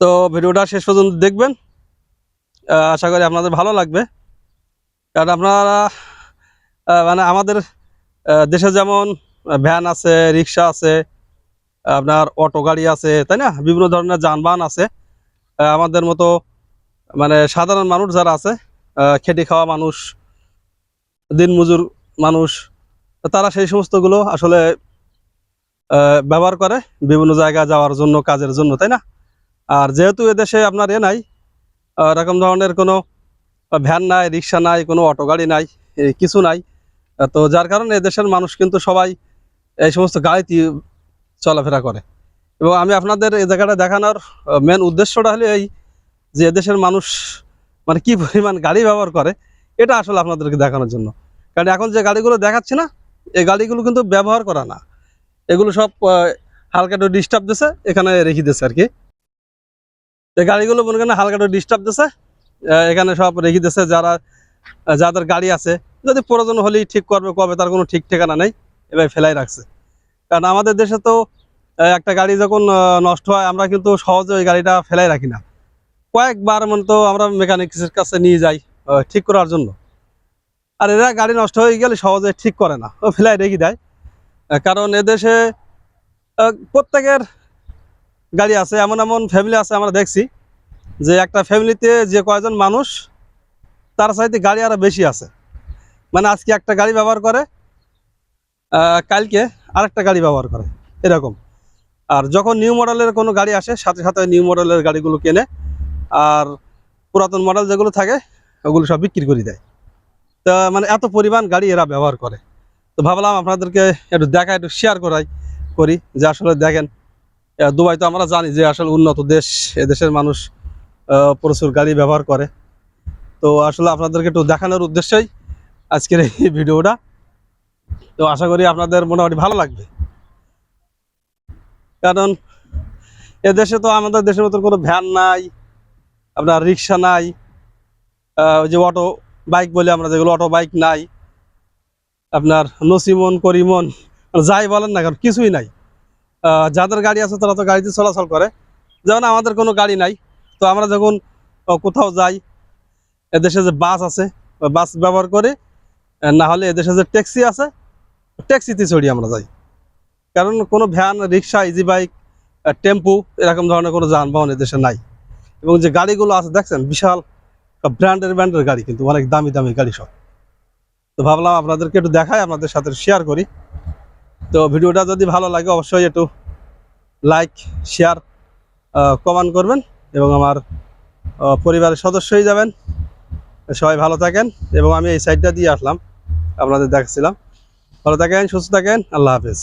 তো ভিডিওটা শেষ পর্যন্ত দেখবেন। আশা করি আপনাদের ভালো লাগবে। কারণ আপনারা মানে আমাদের দেশে যেমন ভ্যান আছে, রিক্সা আছে, আপনার অটো গাড়ি আছে, তাই না? বিভিন্ন ধরনের যানবাহন আছে। আমাদের মতো মানে সাধারণ মানুষ যারা আছে খেটে খাওয়া মানুষ, দিনমজুর মানুষ, তারা সেই সমস্তগুলো আসলে ব্যবহার করে বিভিন্ন জায়গায় যাওয়ার জন্য, কাজের জন্য, তাই না? আর যেহেতু এদেশে আপনার এ নাই এরকম ধরনের কোনো ভ্যান নাই, রিক্সা নাই, কোনো অটো গাড়ি নাই কিছু নাই। তো যার কারণে এদেশের মানুষ কিন্তু সবাই এই সমস্ত গাড়িতে চলাফেরা করে। এবং আমি আপনাদের এই জায়গাটা দেখানোর মেন উদ্দেশ্যটা হলো এই যে এদেশের মানুষ মানে কি পরিমাণ গাড়ি ব্যবহার করে, এটা আসলে আপনাদেরকে দেখানোর জন্য। কারণ এখন যে গাড়িগুলো দেখাচ্ছি না, এই গাড়িগুলো কিন্তু ব্যবহার করা না। এগুলো সব হালকা একটু ডিস্টার্ব দিছে, এখানে রেখে দিছে আর কি। এই গাড়িগুলো মনে করেন হালকা ডিস্টার্ব দিছে। এখানে সব রেখে দিছে যারা যাদের গাড়ি আছে। যদি প্রয়োজন হলেই ঠিক করবে, কবে তার কোনো ঠিক ঠিকানা নেই, এবার ফেলাই রাখছে। কারণ আমাদের দেশে তো একটা গাড়ি যখন নষ্ট হয়, আমরা কিন্তু সহজে ওই গাড়িটা ফেলাই রাখি না। কয়েকবার মনে তো আমরা মেকানিক্সের কাছে নিয়ে যাই ঠিক করার জন্য। আর এরা গাড়ি নষ্ট হয়ে গেলে সহজে ঠিক করে না, ও ফেলাই রেখে দেয়। কারণ এদেশে প্রত্যেকের গাড়ি আছে, এমন এমন ফ্যামিলি আছে আমরা দেখছি যে একটা ফ্যামিলিতে যে কয়জন মানুষ, তার চাইতে গাড়ি আরও বেশি আছে। মানে আজকে একটা গাড়ি ব্যবহার করে কালকে আরেকটা গাড়ি ব্যবহার করে, এরকম। আর যখন নিউ মডেলের কোনো গাড়ি আসে, সাথে সাথে নিউ মডেলের গাড়িগুলো কেনে, আর পুরাতন মডেল যেগুলো থাকে, ওগুলো সব বিক্রি করে দেয়। তা মানে এত পরিমাণ গাড়ি এরা ব্যবহার করে। তো ভাবলাম আপনাদেরকে একটু দেখা, একটু শেয়ার করাই, করি যে আসলে দেখেন দুবাই তো আমরা জানি যে আসলে উন্নত দেশ, এদেশের মানুষ প্রচুর গাড়ি ব্যবহার করে। তো আসলে আপনাদেরকে একটু দেখানোর উদ্দেশ্যেই আজকের এই ভিডিওটা। তো আশা করি আপনাদের মোটামুটি ভালো লাগবে। কারণ এদেশে তো আমাদের দেশের মতন কোনো ভ্যান নাই, আপনার রিক্সা নাই ওই যে অটো বাইক বলে আমরা যেগুলো, অটো বাইক নাই, আপনার নসিমন, করিমন, যাই বলেন না কারণ কিছুই নাই। যাদের গাড়ি আছে তারা তো গাড়িতে চলাচল করে। যেমন আমাদের কোনো গাড়ি নাই, তো আমরা যখন কোথাও যাই, এদেশে যে বাস আছে বাস ব্যবহার করে না হলে এদেশে যে ট্যাক্সি আছে, ট্যাক্সিতে চড়ি আমরা যাই। কারণ কোনো van, rickshaw easy bike tempo, এরকম ধরনের কোনো যানবাহন এদেশে নাই। এবং যে গাড়িগুলো আছে, দেখছেন, বিশাল ব্র্যান্ডের ব্র্যান্ডের গাড়ি, কিন্তু অনেক দামি দামি গাড়ি সব। তো ভাবলাম আপনাদেরকে একটু দেখাই, আপনাদের সাথে শেয়ার করি। তো ভিডিওটা যদি ভালো লাগে, অবশ্যই একটু লাইক শেয়ার কমেন্ট করবেন এবং আমার পরিবারের সদস্যই যাবেন। সবাই ভালো থাকেন এবং আমি এই সাইডটা দিয়ে আসলাম। আপনাদের দেখাচ্ছিলাম। ভালো থাকেন, সুস্থ থাকেন। আল্লাহ হাফেজ।